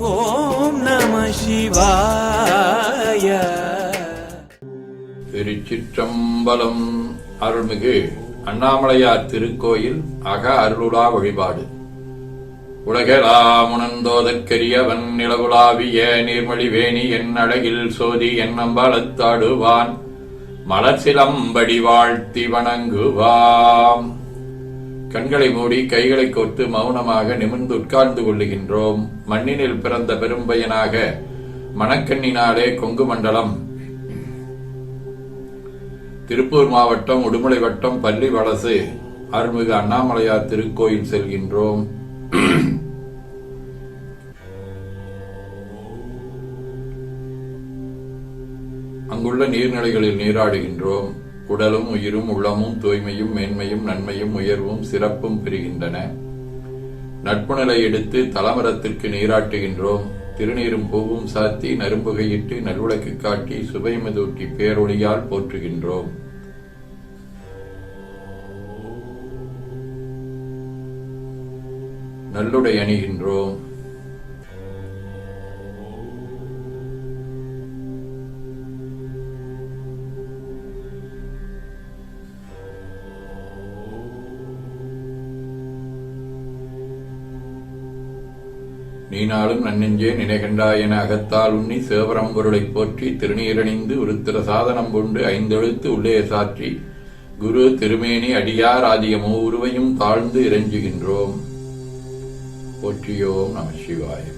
ஓம் நம சிவாய. திருச்சிற்றம்பலம் அருள்மிகு அண்ணாமலையார் திருக்கோயில் அக அருளுடா வழிபாடு. உலகெலாம் உணர்ந்தோதற்கரியவன் நிலவுலாவிய நீர்மொழி வேணி என் அழகில் சோதி என் அம்பலத்தாடுவான் மலசிலம்படி வாழ்த்தி வணங்குவாம். கண்களை மூடி கைகளை கோர்த்து மௌனமாக நிமிர்ந்து உட்கார்ந்து கொள்ளுகின்றோம். மண்ணினில் பிறந்த பெரும்பயனாக மணக்கண்ணினாலே கொங்கு மண்டலம். திருப்பூர் மாவட்டம் உடுமலை வட்டம் பள்ளி வலசு அருள்மிகு அண்ணாமலையார் திருக்கோயில் செல்கின்றோம். அங்குள்ள நீர்நிலைகளில் நீராடுகின்றோம். உடலும் உயிரும் உள்ளமும் தூய்மையும் மேன்மையும் நன்மையும் உயர்வும் சிறப்பும் பெறுகின்றன. நட்புணலை எடுத்து தலமரத்திற்கு நீராட்டுகின்றோம். திருநீரும் பூவும் சாத்தி நரும்புகையிட்டு நல்விளக்கு காட்டி சுபைமதூட்டி பேரொழியால் போற்றுகின்றோம். நல்லுடை அணிகின்றோம். நீனாலும் நன்னெஞ்சே நினைகண்டா என அகத்தால் உண்ணி சேவரம் பொருளைப் போற்றி திருநீரணிந்து உருத்திர சாதனம் கொண்டு ஐந்தெழுத்து உள்ளே சாற்றி குரு திருமேனி அடியார் ஆகிய மூவுருவையும் தாழ்ந்து இறைஞ்சுகின்றோம். போற்றியோம் நம சிவாயம்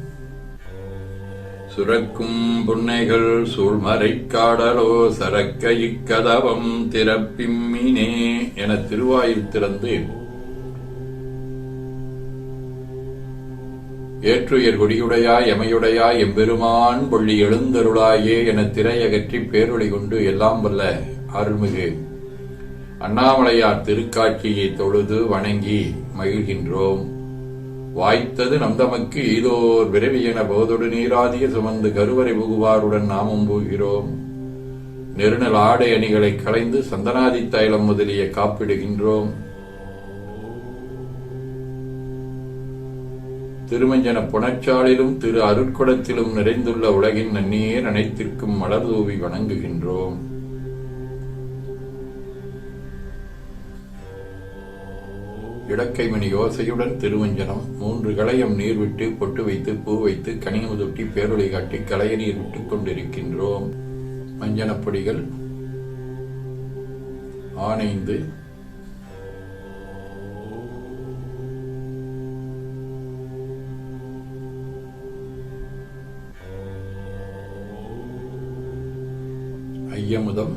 சுரக்கும் புன்னைகள் சூழ்மறை காடலோ சரக்க இக்கதவம் திறப்பிம்மினே என திருவாயில் திறந்து ஏற்றுயர் கொடியுடையாய் எமையுடையாய் எம்பெருமான் பொள்ளி எழுந்தருளாயே என திரையகற்றி பேரொழி கொண்டு எல்லாம் வல்ல அருள்மிகு அண்ணாமலையார் திருக்காட்சியை தொழுது வணங்கி மகிழ்கின்றோம். வாய்த்தது நந்தமக்கு ஏதோர் விரைவி என போதொடு நீராதிய சுமந்து கருவறை புகுவாருடன் நாமும் போகிறோம். நெருநல் ஆடை அணிகளை களைந்து சந்தனாதி தைலம் முதலிய காப்பிடுகின்றோம். திருமஞ்சன புணச்சாலிலும் திரு அருட்குடத்திலும் நிறைந்துள்ள உலகின் நன்னீர் அனைத்திற்கும் மலர் தூவி வணங்குகின்றோம். இடக்கைமணி யோசையுடன் திருவஞ்சனம். மூன்று களையம் நீர் விட்டு பொட்டு வைத்து பூ வைத்து கனிமுதொட்டி பேரொளி காட்டி களைய நீர் விட்டுக் கொண்டிருக்கின்றோம். மஞ்சனப்பொடிகள் ஆனைந்து ஐயமுதம்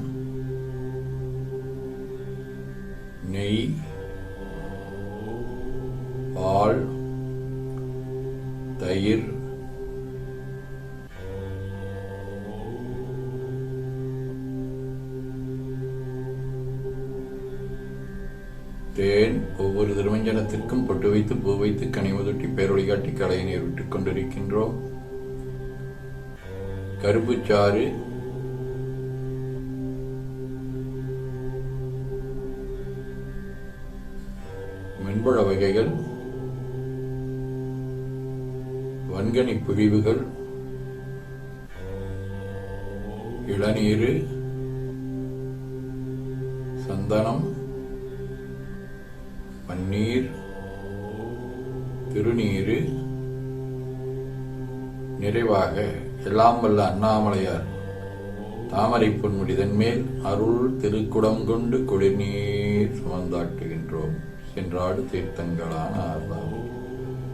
நெய் தயிர் தேன் ஒவ்வொரு திருமஞ்சனத்திற்கும் பொட்டு வைத்து பூ வைத்து கனிமுதட்டி பேரொழி காட்டி கலையை விட்டுக் கொண்டிருக்கின்றோம். கரும்புச்சாறு மென்பழ வகைகள். வன்கனி பிரிவுகள் இளநீரு சந்தனம் பன்னீர் திருநீரு நிறைவாக எல்லாம் வல்ல அண்ணாமலையார் தாமரை பொன்முடிதன் மேல் அருள் திருக்குடம் கொண்டு குடிநீர் சுமந்தாட்டுகின்றோம். சென்றாடு தீர்த்தங்களான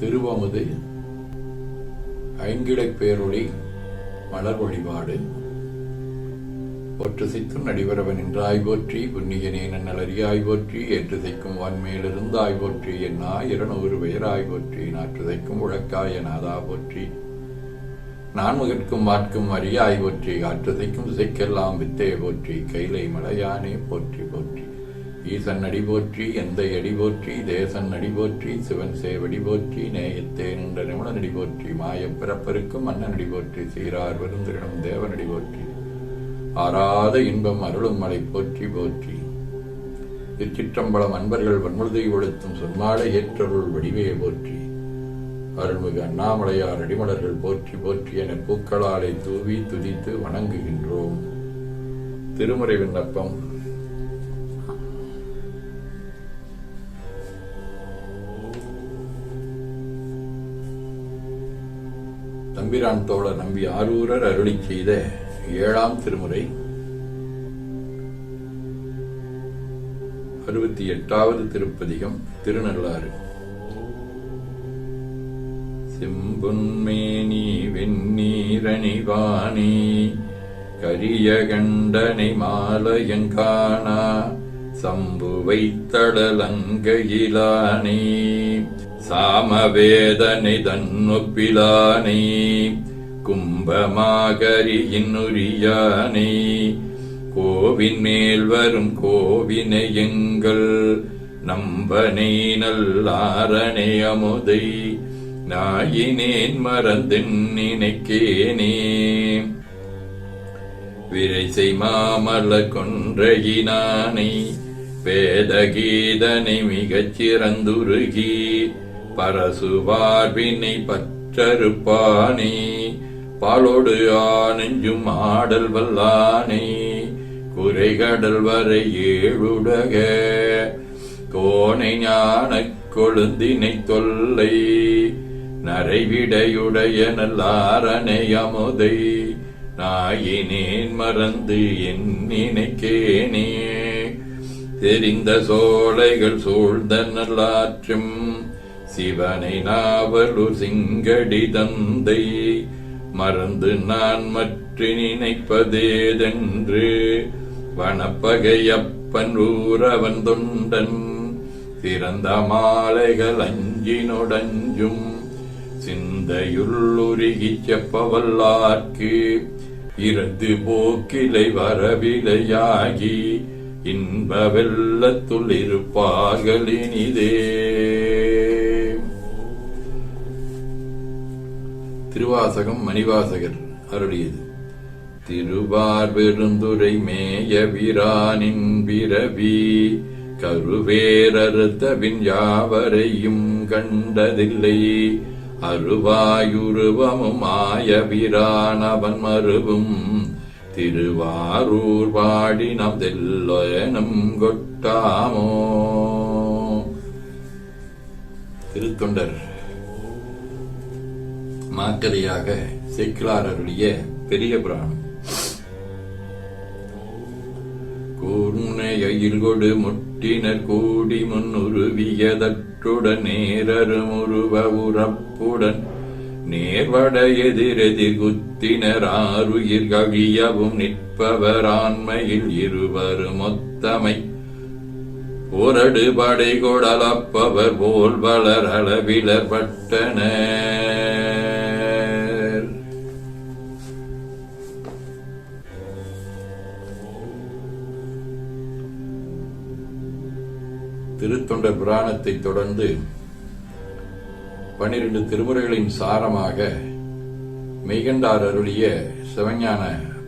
திருவமுது ஐங்கிடை பேரொளி மலர் வழிபாடு. ஒற்று சித்தும் நடிவரவன் என்றாய் போற்றி புண்ணியனே நன்னலறியாய் போற்றி என்று தைக்கும் வான்மேலிருந்தாய் போற்றி என் இருநூறு பெயராய் போற்றி நாற்று தைக்கும் உழக்காய நாதா போற்றி. நான்முகற்கும் வாட்கும் அறியாய் போற்றி காற்று தைக்கும் திசைக்கெல்லாம் வித்தே போற்றி கைலை மலையானே போற்றி போற்றி. ஈசன் அடிபோற்றி எந்த அடிபோற்றி தேசன் அடிபோற்றி சிவன் சேவடி போற்றி நேயத்தே நின்ற நிமிடம் அடி போற்றி மாயப் பிறப்பருக்கும் மன்னன் அடி போற்றி சீரார் விருந்துகளும் தேவனடி போற்றி. ஆறாத இன்பம் அருளும் மலை போற்றி போற்றி. திருச்சிற்றம்பலம் அன்பர்கள் வன்முழுதை ஒழுத்தும் சொன்மாலை ஏற்றருள் வடிவே போற்றி. அருள்மிகு அண்ணாமலையார் அடிமலர்கள் போற்றி போற்றி என பூக்களாலை தூவி துதித்து வணங்குகின்றோம். திருமுறை விண்ணப்பம். எம்பிரான் தோழர் நம்பி ஆரூரர் அருளி செய்த ஏழாம் திருமுறை. அறுபத்தி எட்டாவது திருப்பதிகம் திருநள்ளாறு. செம்பொன்மேனி வெந்நீரணிவாணி கரிய கண்டனை மாலையங்கானா சம்புவை தடலங்கையிலானே சாமவேதனை தன்னொப்பிலானே கும்பமாகரியின் உரியானே கோவின் மேல் வரும் கோவினை எங்கள் நம்பனை நல்லாரணை அமுதை நாயினேன் மறந்தென் நினைக்கேனே. விரைசை மாமல்ல கொன்றையினானை வேதகீதனை மிகச் சிறந்துருகி பரசுவார்வினை பற்றறுப்பானே பாலோடு ஆனெஞ்சும் ஆடல் வல்லானே குறைகடல் வரை ஏழுடக கோணை ஞான கொழுந்தினை தொல்லை நரைவிடையுடைய நல்லாரணை அமுதை நாயினேன் மறந்து என் நினைக்கேனே. தெரிந்த சோலைகள் சூழ்ந்த நல்லாற்றும் சிவனை நாவலு சிங்கடி தந்தை. மறந்து நான் மற்ற நினைப்பதேதென்று வனப்பகையப்பன் ஊரவன் தொண்டன். சிறந்த மாலைகள் அஞ்சினொடஞ்சும் சிந்தையுள்ளுருகிச் செப்பவல்லார்க்கு. இறந்து போக்கிலை வரவிலையாகி இன்ப வெள்ளத்துள் இருப்பார்கள் திருவாசகம் மணிவாசகர் அருளியது. திருவார் பெருந்துரை மேய வீரானின் பிறவி கருவேரறுத்தவின் யாவரையும் கண்டதில்லை. அருவாயுருவமும் ஆய வீரானவன் மருவும் திருவாரூர் பாடினம் தெல்லனும் கொட்டாமோ. திருத்தொண்டர் மாக்கதையாக சேக்கிலாரருடைய பெரிய புராணம். கூர்முனையில் கொடு முட்டினர் கூடி முன்னுருவியதற்றுடன் நேரருமுருவ உறப்புடன் நேர்வட எதிரெதிர் குத்தினர் ஆறுயிர் கழியவும் நிற்பவர் ஆண்மையில் இருவரும் மொத்தமை. போரடு படை கொடலப்பவர் போல் வளர் அளவிலர் பட்டன. திருத்தொண்டர் புராணத்தைத் தொடர்ந்து பனிரெண்டு திருமுறைகளின் சாரமாக மெய்கண்டார் அருளிய சிவஞான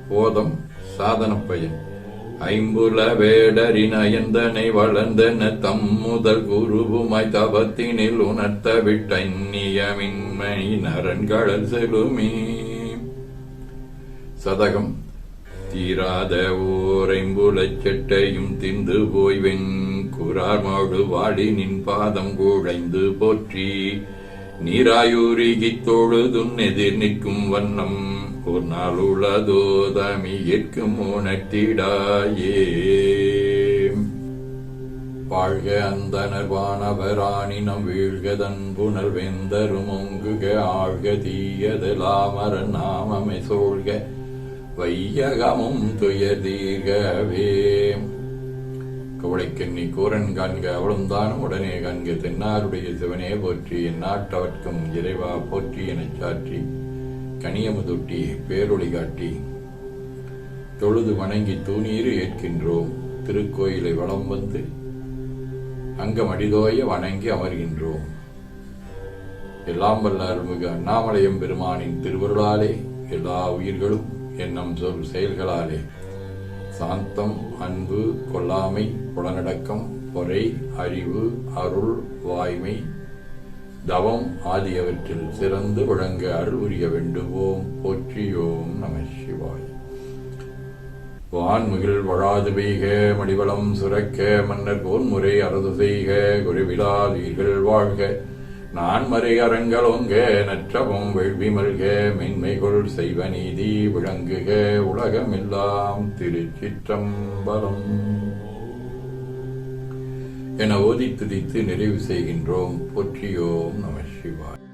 போதம் சாதன பயன். ஐம்புல வேடரினயந்தனை வளர்ந்தன தம் முதல் குருவுமாய் தபத்தினில் உணர்த்த விட்ட நியமின்மணி நரன்களல் செலுமே சதகம் தீராத ஓரைம்புலச் செட்டையும் திந்து போய் வெண் கூறார்மோடு வாடி நின் பாதம் கூழைந்து போற்றி நீராயூரிகித் தொழுதுன் எதிர் நிற்கும் வண்ணம் ஒரு நாள் உளதோ தமியிற்கும் உணர்த்திடாயே வாழ்க அந்தனர் வானவராணினம் வீழ்கதன் புனல் வெந்தரும் ஒங்குக ஆழ்க தீயது தீயதெலாமர நாமமை சூழ்க வையகமும் துயர் தீர்கவே. கவலைக்கண்ணி கூரன் காண்க அவளும்தான் உடனே காண்க தென்னாருடைய சிவனே போற்றி என் நாட்டவர்க்கும் இறைவா போற்றி எனச் சாற்றி கனியமுதொட்டி பேரொளி காட்டி. தொழுது வணங்கி தூணீறு ஏற்கின்றோம் திருக்கோயிலை வளம் வந்து அங்கம் அடிதோய வணங்கி அமர்கின்றோம். எல்லாம் வல்ல அருள்மிகு அண்ணாமலையம் பெருமானின் திருவருளாலே எல்லா உயிர்களும் எண்ணம் சொல் செயல்களாலே சாந்தம் அன்பு கொல்லாமை புலனடக்கம் பொறை அறிவு அருள் வாய்மை தவம் ஆகியவற்றில் சிறந்து விளங்க அருள் உரிய வேண்டுவோம். போற்றியோம் நம சிவாய். வான்முகில் வழாது பெய்க மடிவளம் சுரக்க மன்னர் போன்முறை அரசு செய்க குருவிழாதீர்கள் வாழ்க. நான் மறை ஒங்க நற்றவும் வெள்வி மல்க மென்மைகொள் செய்வ நீதி விளங்குக உலகமெல்லாம் திருச்சிற்றம்பலம். என ஓதி துதித்து நிறைவு செய்கின்றோம். போற்றியோம் நம சிவாய்.